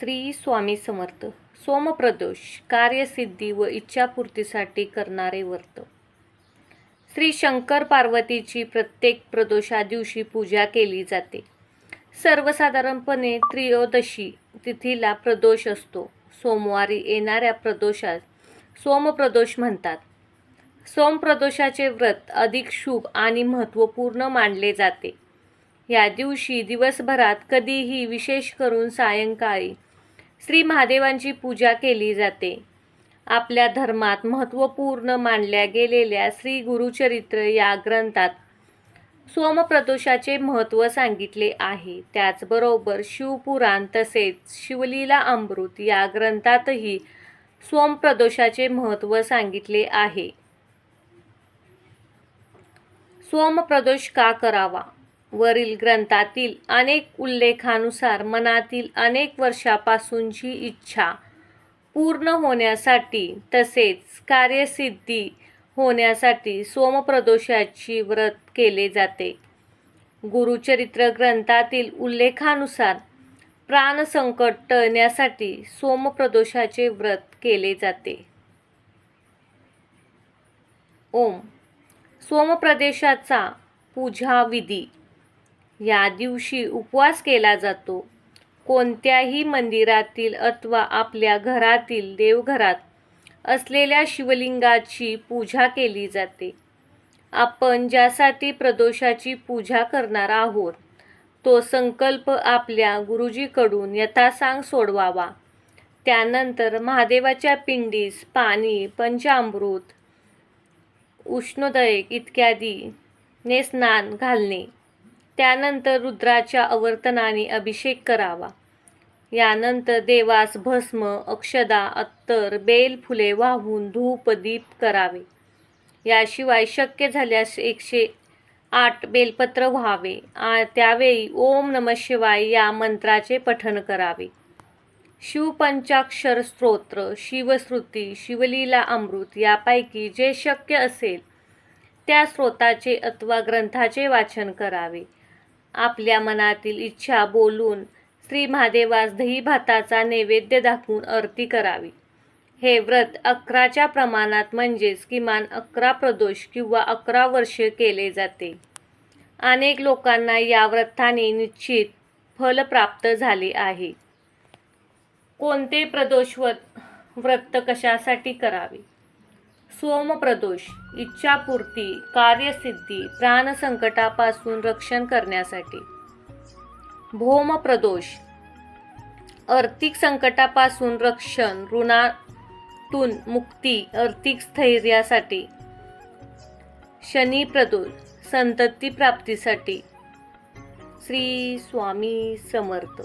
श्री स्वामी समर्थ. सोमप्रदोष कार्यसिद्धी व इच्छापूर्तीसाठी करणारे व्रत. श्री शंकर पार्वतीची प्रत्येक प्रदोषा दिवशी पूजा केली जाते. सर्वसाधारणपणे त्रयोदशी तिथीला प्रदोष असतो. सोमवारी येणाऱ्या प्रदोषास सोमप्रदोष म्हणतात. सोमप्रदोषाचे व्रत अधिक शुभ आणि महत्त्वपूर्ण मानले जाते. या दिवशी दिवसभरात कधीही विशेष करून सायंकाळी श्री महादेवांची पूजा केली जाते. आपल्या धर्मात महत्त्वपूर्ण मानल्या गेलेल्या श्री गुरुचरित्र या ग्रंथात सोमप्रदोषाचे महत्त्व सांगितले आहे. त्याचबरोबर शिवपुराण तसेच शिवलीला अमृत या ग्रंथातही सोमप्रदोषाचे महत्त्व सांगितले आहे. सोमप्रदोष का करावा? वरील ग्रंथातील अनेक उल्लेखानुसार मनातील अनेक वर्षापासूनची इच्छा पूर्ण होण्यासाठी तसेच कार्यसिद्धी होण्यासाठी सोमप्रदोषाची व्रत केले जाते. गुरुचरित्र ग्रंथातील उल्लेखानुसार प्राणसंकट टळण्यासाठी सोमप्रदोषाचे व्रत केले जाते. ओम. सोमप्रदेशाचा पूजाविधी. या दिवशी उपवास केला जातो. कोणत्याही मंदिरातील अथवा आपल्या घरातील देवघरात असलेल्या शिवलिंगाची पूजा केली जाते. आपण ज्यासाठी प्रदोषाची पूजा करणार आहोत तो संकल्प आपल्या गुरुजीकडून यथासांग सोडवावा. त्यानंतर महादेवाच्या पिंडीस पाणी पंचामृत उष्णोदयक इत्यादी ने स्नान घालणे. त्यानंतर रुद्राच्या आवर्तनाने अभिषेक करावा. यानंतर देवास भस्म अक्षदा अत्तर बेल फुले वाहून धूप दीप करावे. याशिवाय शक्य झाल्यास एकशे आठ बेलपत्र व्हावे. आ त्यावेळी ओम नम शिवाय या मंत्राचे पठण करावे. शिवपंचाक्षर स्तोत्र शिवश्रुती शिवलीला अमृत यापैकी जे शक्य असेल त्या स्रोताचे अथवा ग्रंथाचे वाचन करावे. आपल्या मनातील इच्छा बोलून श्री महादेवास दही भाताचा नैवेद्य दाखवून आरती करावी. हे व्रत अकराच्या प्रमाणात म्हणजेच किमान अकरा प्रदोष किंवा अकरा वर्षे केले जाते. अनेक लोकांना या व्रताने निश्चित फल प्राप्त झाले आहे. कोणते प्रदोष व्रत व्रत कशासाठी करावे? सोमप्रदोष इच्छापूर्ती कार्यसिद्धी प्राणसंकटापासून रक्षण करण्यासाठी. भौमप्रदोष आर्थिक संकटापासून रक्षण ऋणातून मुक्ती आर्थिक स्थैर्यासाठी. शनिप्रदोष संतती प्राप्तीसाठी. श्री स्वामी समर्थ.